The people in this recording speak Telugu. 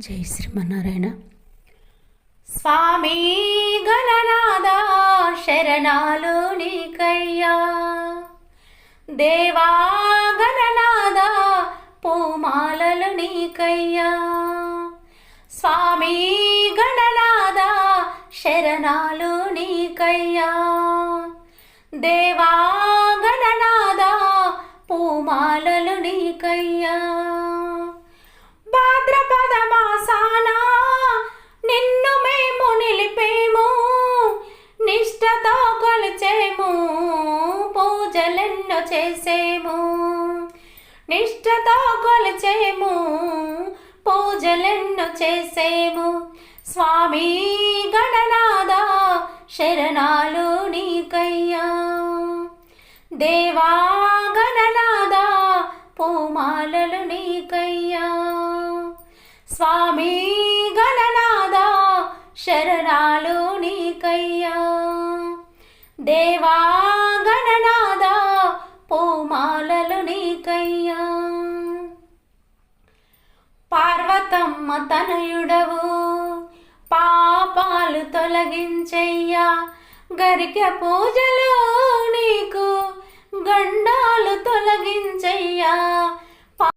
జై శ్రీమన్నారాయణ. స్వామి గణనాద శరణాలు నీకయ్యా. దేవా గణనాద పూమాలలు నీకయ్యా. స్వామి గణనాద శరణాలు నీకయ్యా. దేవా గణనాద పూమాలలు నీకయ్యా. పూజలెన్నో చేసేము నిష్టతో కొలిచేము పూజలెన్నో చేసేము. స్వామి గణనాథ శరణాలు నీకయ్యా. దేవా గణనాథ పూమాలలు నీకయ్యా. స్వామి గణనాథ శరణాలు నీకయ్యా. దేవా పార్వతమ్మ తనయుడవు. పాపాలు తొలగించయ్యా. గరిక పూజలు